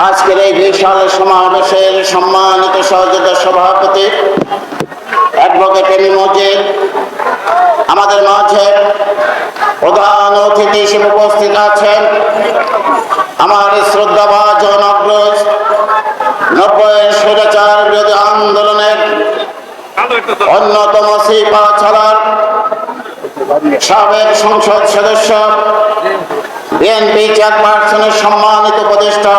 আজকের এই বিশাল সমাবেশের সম্মানিত সহযোগিতা সভাপতি আমাদের মাঝে প্রধান অতিথি হিসেবে উপস্থিত আছেন আমার শ্রদ্ধাভাজন অগ্রজ নব্বই স্বৈরাচার বিরোধী আন্দোলনের অন্যতম সিপা ছাড়ার সাবেক সংসদ সদস্য বিএনপি চেয়ারপারসনের সম্মানিত উপদেষ্টা,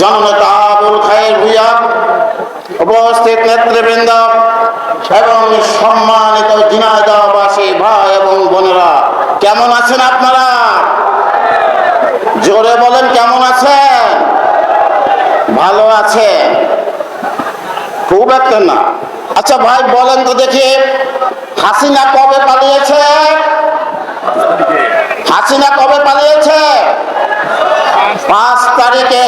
জননেতা আবুল খায়ের ভুইয়া উপস্থিত নেতৃবৃন্দ এবং সম্মানিত ঝিনাইদহবাসী ভাই এবং বোনেরা, কেমন আছেন আপনারা? জোরে বলেন, কেমন আছেন? ভালো আছে খুব একটা না। আচ্ছা ভাই, বলেন তো দেখি, হাসিনা কবে পালিয়েছে? হাসিনা কবে পালিয়েছে? পাঁচ তারিখে।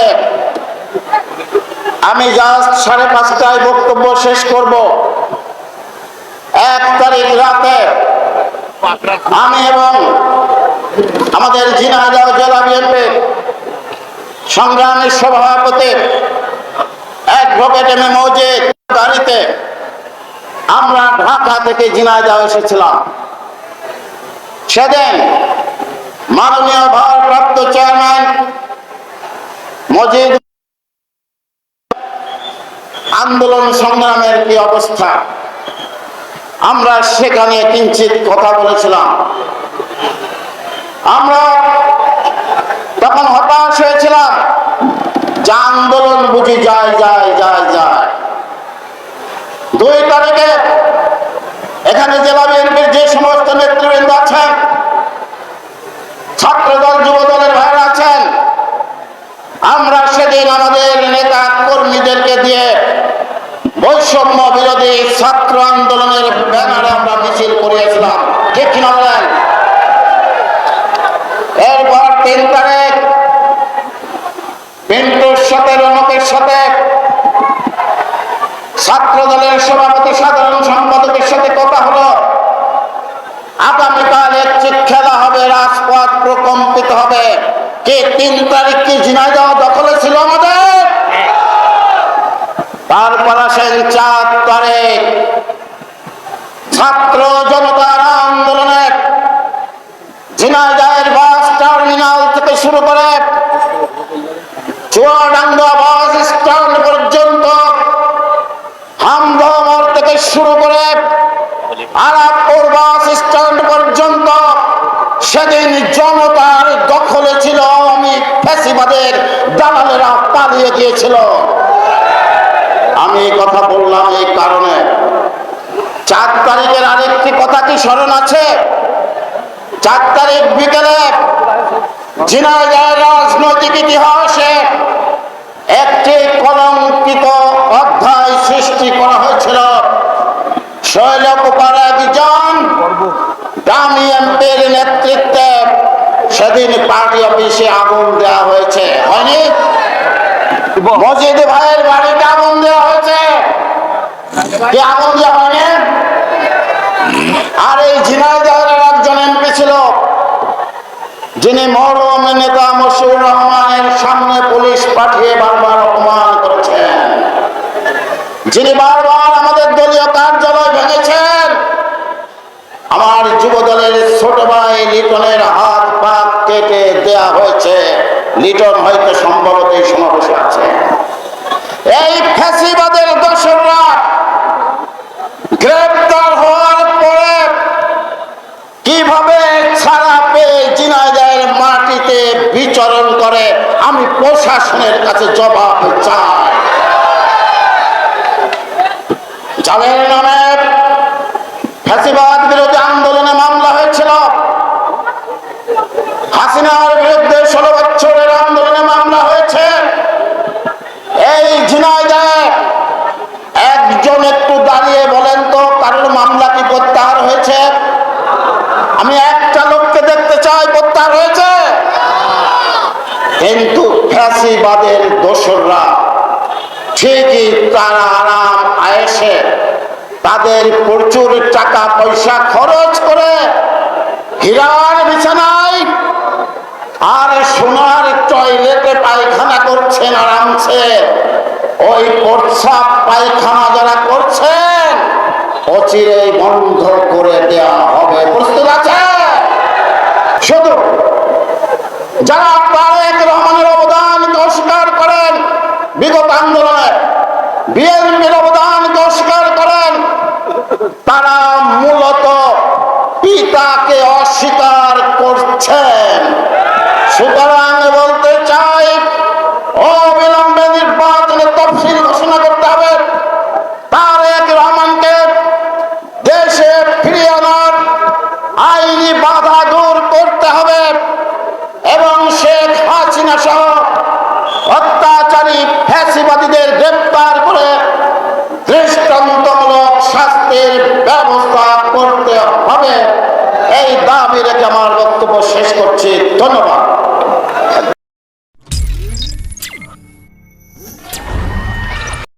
আমি জাস্ট সাড়ে পাঁচটায় বক্তব্য শেষ করব। এক তারিখ রাতে আমি এবং আমাদের ঝিনাইদহ জেলা বিএনপি সংগ্রামী সভাপতি অ্যাডভোকেট এম এ মৌজিদ গাড়িতে আমরা ঢাকা থেকে ঝিনাইদহ এসেছিলাম। সেদিন মাননীয় ভারপ্রাপ্ত চেয়ারম্যান মজিদ, আন্দোলন সংগ্রামের কি অবস্থা? আমরা সেখানে কিঞ্চিত কথা বলেছিলাম। আমরা তখন হতাশ হয়েছিলাম যে আন্দোলন বুঝি যায় যায় যায় যায়। দুই তারিখে এখানে জেলা বিএনপির যে সমস্ত নেতৃবৃন্দ আছেন ছাত্রদল যুব দলের ভাইরা আছেন আমরা সেদিন আমাদের নেতা কর্মীদেরকে দিয়ে বৈষম্য বিরোধী ছাত্র আন্দোলনের ব্যানারে আমরা মিছিল করিয়েছিলাম। ঠিক কিনা বলেন? এরপর তিন তারিখ পিন্টুর সাথে, রনকের সাথে ছাত্র দলের সভাপতি, সাধারণ সম্পাদকের সাথে কথা হলো। আগামীকাল একটি খেলা হবে, রাজপথ প্রকম্পিত হবে। কে তিন তারিখ কি ঝিনাইদহ দখলে ছিল আমাদের? আসেন চার তারিখ ছাত্র জনতার আন্দোলনে ঝিনাইদহের বাস টার্মিনাল থেকে শুরু করে চুয়াডাঙ্গা বাস স্ট্যান্ড পর্যন্ত হামদমর থেকে শুরু করে আরাপুর বাস স্ট্যান্ড পর্যন্ত সেদিন জনতার দখলে ছিল, আমি ফ্যাসিবাদের দালালেরা পালিয়ে গিয়েছিল। আমি এই কথা বললাম এই কারণে। চার তারিখের আরেকটি কথা কি স্মরণ আছে? চার তারিখ বিকেলে ঝিনাইদহের রাজনৈতিক ইতিহাসে একটি কলঙ্কিত অধ্যায় সৃষ্টি করা হয়েছিল। শৈলকুপার একজন দামি এমপির নেতৃত্বে সেদিন পার্টি অফিসে আগুন দেওয়া হয়েছে। হয়নি? মজিদ ভাইয়ের বাড়িতে আগুন দেওয়া হয়েছে কি আগুন দেওয়া হয়নি আর এই ঝিনাইদহের একজন এমপি ছিল, যিনি মরম নেতা মশিউর রহমানের সামনে পুলিশ পাঠিয়ে বারবার অপমান করেছেন। যিনি বারবার আমাদের দলীয় কার্যালয় ভেঙেছেন, আমার যুব দলের ছোট ভাই লিটনের হাত পা কেটে দেয়া হয়েছে। লিটন হয়তো সম্ভবত এই সমাবেশে আছে। এই ফ্যাসিবাদের দোসররা গ্রেপ্তার হওয়ার পরে কীভাবে ছাড়া পেয়ে জিনাইদের মাটিতে বিচরণ করে, আমি প্রশাসনের কাছে জবাব চাই। যাদের নামে ফ্যাসিবাদ বিরোধী আন্দোলনে মামলা হয়েছিল, হাসিনার বিরুদ্ধে ষোলো বছরের আন্দোলনে মামলা হয়েছে এই ঝিনাইদে একজন একটু দাঁড়িয়ে বলেন তো কারোর মামলা কি প্রত্যাহার হয়েছে আমি একটা লোককে দেখতে চাই প্রত্যাহার হয়েছে কিন্তু ফ্যাসিবাদের দোসররা ঠিকই তারা আরাম আয়েসে তাদের প্রচুর টাকা পয়সা খরচ করে হীরার বিছানায় আর সোনার টয়লেটে পায়খানা করছেন আরামসে ওই প্রস্রাব পায়খানা যারা করছেন, অচিরেই বন্ধ করে দেওয়া হবে। প্রস্তুত আছে শুধু যারা তারেক রহমানের অবদানকে অস্বীকার করেন, বিগত আন্দোলনে, বিএনপির অবদানকে অস্বীকার করেন, তারা মূলত পিতাকে অস্বীকার করছেন। সুতরাং বলতে শাস্তির ব্যবস্থা করতে হবে। এই দাবি রেখে আমার বক্তব্য শেষ করছি। ধন্যবাদ।